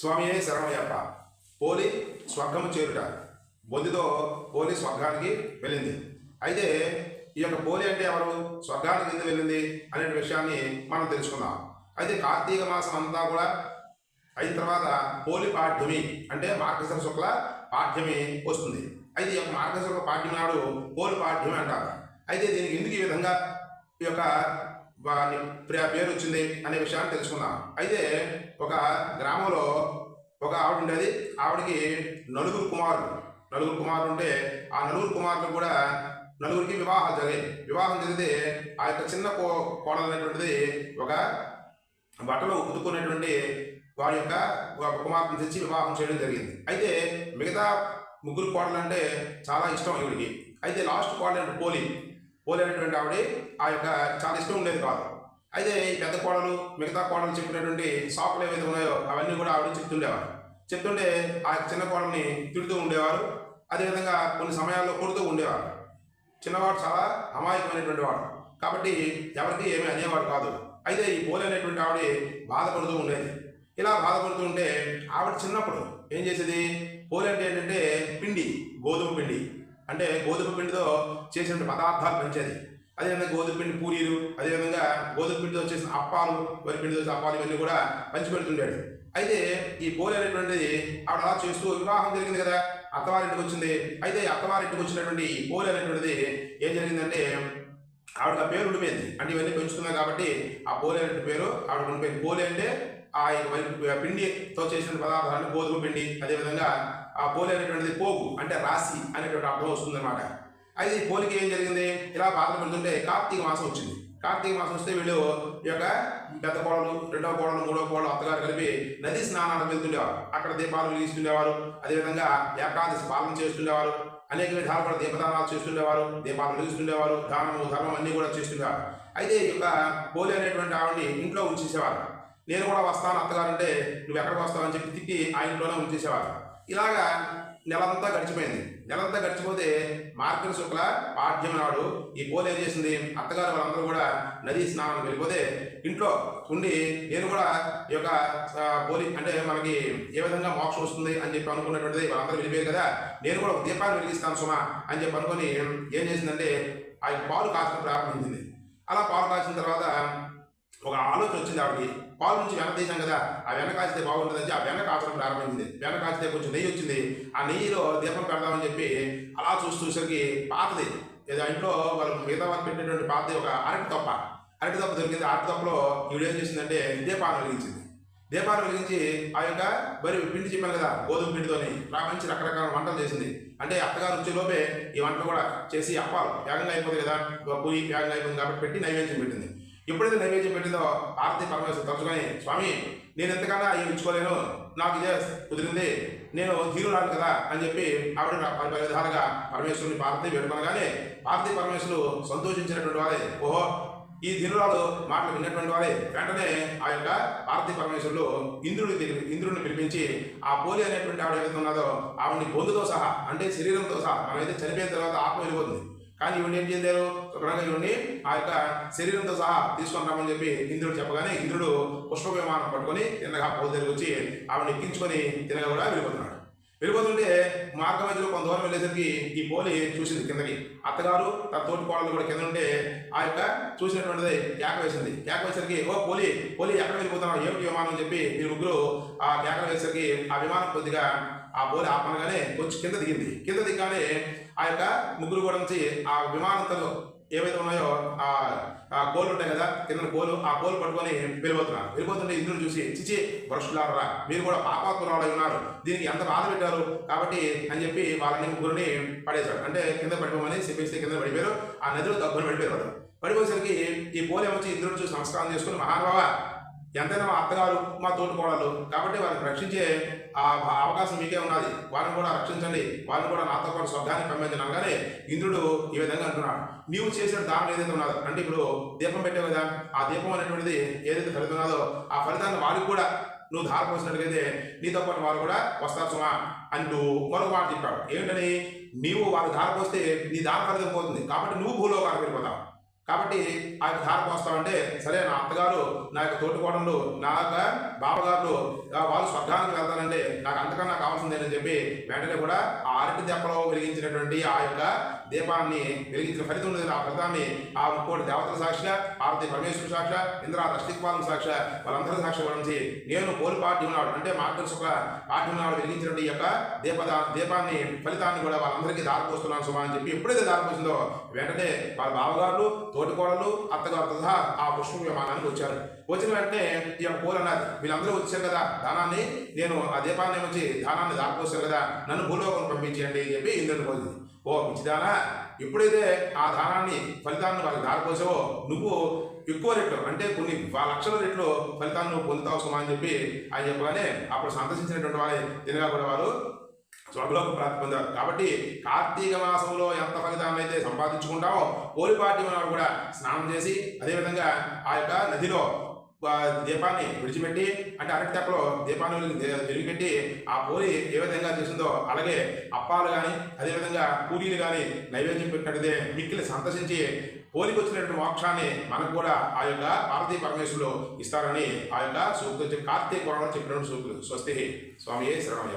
స్వామియే శరణయ్యప్ప పోలి స్వర్గము చేరుట. బొందితో పోలి స్వర్గానికి వెళ్ళింది. అయితే ఈ యొక్క పోలి అంటే ఎవరు? స్వర్గానికి ఎందుకు వెళ్ళింది అనే విషయాన్ని మనం తెలుసుకుందాం. అయితే కార్తీక మాసం అంతా కూడా అయిన తర్వాత పోలి పాఠ్యమి అంటే మార్గశర శుక్ల పాఠ్యమి వస్తుంది. అయితే ఈ యొక్క మార్గశిర పాఠ్యం నాడు పోలి పాఠ్యమి అంటారు. అయితే దీనికి ఎందుకు ఈ విధంగా ఈ యొక్క వారిని పేరు వచ్చింది అనే విషయాన్ని తెలుసుకుందాం. అయితే ఒక గ్రామంలో ఒక ఆవిడ ఉండేది. ఆవిడకి నలుగురు కుమారులు. నలుగురు కుమారులు ఉంటే ఆ నలుగురు కుమారులు కూడా నలుగురికి వివాహాలు జరిగాయి. వివాహం జరిగితే ఆ యొక్క చిన్న కో కోడలైనటువంటిది ఒక బట్టలు ఉతుకునేటువంటి వారి యొక్క ఒక కుమార్తెను తెచ్చి వివాహం చేయడం జరిగింది. అయితే మిగతా ముగ్గురు కోడలు అంటే చాలా ఇష్టం ఈవిడికి. అయితే లాస్ట్ కోడలు పోలి పోలేనటువంటి అనేటువంటి ఆవిడ ఆ యొక్క చాలా ఇష్టం ఉండేది కాదు. అయితే ఈ పెద్ద కోడలు మిగతా కోడలు చెప్పినటువంటి సాకులు ఏవైతే ఉన్నాయో అవన్నీ కూడా ఆవిడ చెప్తుండేవారు. చెప్తుంటే ఆ చిన్న కోడల్ని తిడుతూ ఉండేవారు. అదేవిధంగా కొన్ని సమయాల్లో కొడుతూ ఉండేవారు. చిన్నవాడు చాలా అమాయకమైనటువంటి వాడు. కాబట్టి ఎవరికి ఏమీ అనేవాడు కాదు. అయితే ఈ పోలి అనేటువంటి ఆవిడ బాధపడుతూ ఉండేది. ఇలా బాధపడుతూ ఉంటే ఆవిడ చిన్నప్పుడు ఏం చేసేది? పోలి అంటే ఏంటంటే పిండి గోధుమ పిండి. అంటే గోధుమ పిండితో చేసిన పదార్థాలు పెంచేది. అదేవిధంగా గోధుమ పిండి పూరీలు అదేవిధంగా గోధుమ పిండితో చేసిన అప్పాలు వరి పిండితో చేసిన అప్పాలు ఇవన్నీ కూడా పంచిపెడుతుంటాడు అయితే ఈ బోలి అనేటువంటిది ఆవిడ అలా చేస్తూ వివాహం జరిగింది కదా అత్తవారింటికి వచ్చింది. అయితే ఈ అత్తవారింటికి వచ్చినటువంటి ఈ బోలి అనేటువంటిది ఏం జరిగిందంటే ఆవిడ ఆ పేరు ఉండిపోయింది. అంటే ఇవన్నీ పెంచుతున్నాయి కాబట్టి ఆ బోలి అనే పేరు ఆవిడ ఉండిపోయింది. బోలి అంటే ఆ యొక్క వరి- పిండితో చేసిన పదార్థాన్ని గోధుమ పిండి అదేవిధంగా ఆ పోలి అనేటువంటిది పోగు అంటే రాశి అనేటువంటి అర్థం వస్తుందన్నమాట. అయితే ఈ పోలికి ఏం జరిగింది? ఇలా బాధలు పెడుతుంటే కార్తీక మాసం వచ్చింది. కార్తీక మాసం వస్తే వీళ్ళు ఈ యొక్క పెద్ద కోడలు రెండవ కోడలు మూడవ కోడలు అత్తగారు కలిపి నది స్నానాలకు వెళ్తుండేవారు. అక్కడ దీపాలు వెలిగిస్తుండేవారు. అదేవిధంగా ఏకాదశి పాలన చేస్తుండేవారు. అనేక విధాలు కూడా దీపదానాలు చేస్తుండేవారు. దీపాలు వెలిగిస్తుండేవారు. దానము ధర్మం అన్నీ కూడా చేస్తుండేవారు. అయితే ఈ యొక్క పోలి అనేటువంటి ఆవిడని ఇంట్లో ఉంచేసేవారు. నేను కూడా వస్తాను అత్తగారు అంటే నువ్వు ఎక్కడికి వస్తావు అని చెప్పి తిట్టి ఆ ఇంట్లోనే ఉంచేసేవారు ఇలాగా నెలంతా గడిచిపోయింది. నెలంతా గడిచిపోతే మార్గం శుక్ల పాఠ్యం నాడు ఈ పోలు ఏం చేసింది? అత్తగారు వాళ్ళందరూ కూడా నదీ స్నానం వెళ్ళిపోతే ఇంట్లో ఉండి నేను కూడా ఈ యొక్క పోలి అంటే మనకి ఏ విధంగా మోక్షం వస్తుంది అని చెప్పి అనుకున్నటువంటిది వాళ్ళందరూ వెళ్ళిపోయారు కదా. నేను కూడా ఒక దీపాన్ని వెలిగిస్తాను సుమా అని చెప్పి అనుకొని ఏం చేసిందంటే ఆ పాలు కాచడం ప్రారంభించింది అలా పాలు కాచిన తర్వాత ఒక ఆలోచన వచ్చింది ఆవిడకి. పాలు నుంచి వెన తీసాం కదా ఆ వెన కాచితే బాగుంటుందని ఆ వెన కాచడం ప్రారంభించింది వెన కాచితే కొంచెం నెయ్యి వచ్చింది. ఆ నెయ్యిలో దీపం పెడదామని చెప్పి అలా చూసి చూసరికి పాతది. ఏదో ఇంట్లో వాళ్ళు మిగతా వాళ్ళు పెట్టినటువంటి పాతది ఒక అరటి తప్ప. అరటి తప్ప దొరికింది. అరటి తప్పలో ఈవిడ ఏం చేసిందంటే దీపాన్ని వెలిగించింది. దీపాన్ని వెలిగించి ఆ యొక్క మరి పిండి చెప్పాను కదా గోధుమ పిండితోని మంచి రకరకాల వంటలు చేసింది. అంటే అత్తగారు వచ్చే లోపే ఈ వంటలు కూడా చేసి అప్పాలు. వేగంగా అయిపోతుంది కదా పూరి వేగంగా అయిపోతుంది కాబట్టి పెట్టి నైవేద్యం పెట్టింది. ఎప్పుడైతే నైవేద్యం పెట్టిందో ఆర్తి పరమేశ్వరు తలుచుకొని స్వామి నేను ఎంతకన్నా అవి ఇచ్చుకోలేను. నాకు ఇదే కుదిరింది. నేను ధీరురాలు కదా అని చెప్పి ఆవిడ పలు విధాలుగా పరమేశ్వరుని పార్వతి వేడుకొనగానే పార్వతీ పరమేశ్వరులు సంతోషించినటువంటి వారే. ఓహో ఈ ధీరురాలు మాటలు విన్నటువంటి వారే. వెంటనే ఆ యొక్క పార్వతీ పరమేశ్వరులు ఇంద్రుడిని ఇంద్రుడిని పిలిపించి ఆ పోలి అనేటువంటి ఆవిడ ఏదైతే ఉన్నదో ఆవిడని బొందుతో సహా అంటే శరీరంతో సహా మనమైతే చనిపోయిన తర్వాత ఆత్మ వెళ్ళిపోతుంది కానీ ఈవిడ ఏం చేశారు శుభ్రంగా ఈవిడ్ని ఆ యొక్క శరీరంతో సహా తీసుకొని రమ్మని చెప్పి ఇంద్రుడు చెప్పగానే ఇంద్రుడు పుష్ప విమానం పట్టుకొని తిన్నగా పోలు దగ్గరికి వచ్చి ఆవిడని ఎక్కించుకొని తినగా కూడా వెళ్ళిపోతున్నాడు. వెళ్ళిపోతుంటే మార్గ మధ్యలో కొంత దూరం వెళ్ళేసరికి ఈ పోలి చూసింది కిందకి. అత్తగారు తన తోటి కోడలు కూడా కింద ఉంటే ఆ యొక్క చూసినటువంటిది కేక వేసింది. కేక వేసరికి ఓ పోలి పోలి ఎక్కడ వెళ్ళిపోతున్నావు? ఏమిటి విమానం? అని చెప్పి ఈ ముగ్గురు ఆ కేకలు వేసరికి ఆ విమానం కొద్దిగా ఆ పోలి ఆపనగానే కొంచెం కింద దిగింది. కింద దిగగానే ఆ యొక్క ముగ్గురు కూడా నుంచి ఆ విమానంతో ఏవైతే ఉన్నాయో ఆ ఆ కోలు ఉంటాయి కదా కింద కోలు ఆ కోలు పట్టుకొని వెళ్ళిపోతున్నారు. వెళ్ళిపోతుంటే ఇంద్రుడు చూసి చిచి వరుషులారా మీరు కూడా పాపాత్మరాడు ఉన్నారు. దీనికి ఎంత బాధ పెట్టారు కాబట్టి అని చెప్పి వాళ్ళని ముగ్గురిని పడేశాడు అంటే కింద పడిపోమని చెప్పేసి కింద పడిపోయారు. ఆ నదిలో తగ్గుని పడిపోయారు పడిపోయేసరికి ఈ పోలే వచ్చి ఇంద్రుడు చూసి నమస్కారం చేసుకుని మహానుభావ ఎంతైనా మా అత్తగారు మా తోటి కోడలు కాబట్టి వారిని రక్షించే ఆ భా- అవకాశం మీకే ఉన్నది. వారిని కూడా రక్షించండి. వారిని కూడా నాతో పాటు స్వర్గాన్ని పంపించండి అనగానే ఇంద్రుడు ఈ విధంగా అంటున్నాడు. నీవు చేసిన దానం ఏదైతే ఉన్నదో అంటే ఇప్పుడు దీపం పెట్టావు కదా ఆ దీపం అనేటువంటిది ఏదైతే ఫలితం ఉన్నదో ఆ ఫలితాన్ని వారికి కూడా నువ్వు ధార పోసినట్లయితే నీతో పాటు వారు కూడా వస్తారు సుమా అంటూ మరొక మాట చెప్పాడు. ఏంటని నీవు వారు ధార పోస్తే నీ దారి ఫలితం పోతుంది. కాబట్టి నువ్వు భూలోకానికి వెళ్ళిపోతావు. కాబట్టి ఆ యొక్క ధార పోస్తామంటే సరే నా అత్తగారు నా యొక్క తోటికోడళ్ళు నా యొక్క బాబగారులు వాళ్ళు స్వర్గానికి వెళ్తానంటే నాకు అంతకన్నా కావాల్సిందేనని చెప్పి వెంటనే కూడా ఆ అరటి దెబ్బలో వెలిగించినటువంటి ఆ యొక్క దీపాన్ని వెలిగించిన ఫలితం ఉంది ఆ ఫలితాన్ని ఆ ముక్కోటి దేవతల సాక్షిగా పార్వతి పరమేశ్వర సాక్ష ఇంద్ర దశదిక్పాలం సాక్ష వాళ్ళందరూ సాక్షి గురించి నేను పోలి ఉన్నాడు అంటే మార్గం శుక్ల పార్టీ ఉన్నాడు వెలిగించినటువంటి యొక్క దీపద దీపాన్ని ఫలితాన్ని కూడా వాళ్ళందరికీ దారిపోస్తున్నాను సుమా అని చెప్పి ఎప్పుడైతే దారిపోసిందో వెంటనే వాళ్ళ బావగారులు తోటికోడలు అత్తగారు తథా ఆ పుష్ప విమానానికి వచ్చారు. వచ్చిన వెంటనే ఈ యొక్క పూలు అన్నది. వీళ్ళందరూ వచ్చారు కదా దానాన్ని నేను ఆ దీపాన్ని వచ్చి దానాన్ని దారిపోసారు కదా నన్ను భూలోకం పంపించండి అని చెప్పి ఇంద్రుని పోయింది. ఓ పిచ్చిదానా ఎప్పుడైతే ఆ దానాన్ని ఫలితాన్ని వాళ్ళకి దారిపోసావో నువ్వు ఎక్కువ రేట్లు అంటే కొన్ని లక్షల రేట్లు ఫలితాన్ని నువ్వు పొందుతావు సుమా అని చెప్పి ఆయన చెప్పగానే అప్పుడు సందర్శించినటువంటి వారి తినగా కూడా వారు స్వర్గలోకి ప్రాప్తి పొందారు. కాబట్టి కార్తీక మాసంలో ఎంత ఫలితాన్ని అయితే సంపాదించుకుంటామో పోలిపాటి వారు కూడా స్నానం చేసి అదేవిధంగా ఆ యొక్క నదిలో దీపాన్ని విడిచిపెట్టి అంటే అరటి తెప్పలో దీపాన్ని వెలిగి వెలిగిపెట్టి ఆ పోలి ఏ విధంగా చేసిందో అలాగే అప్పాలు కానీ అదేవిధంగా పూరీలు కానీ నైవేద్యం పెట్టినట్టుదే మిక్కిలి సంతసించి పోలికి వచ్చినటువంటి మోక్షాన్ని మనకు కూడా ఆ యొక్క పార్వతీ పరమేశ్వరులు ఇస్తారని ఆ యొక్క సూక్తులు కార్తీక కోణంలో చెప్పినటువంటి సూక్తులు. స్వస్తి. స్వామి శరణమయ్య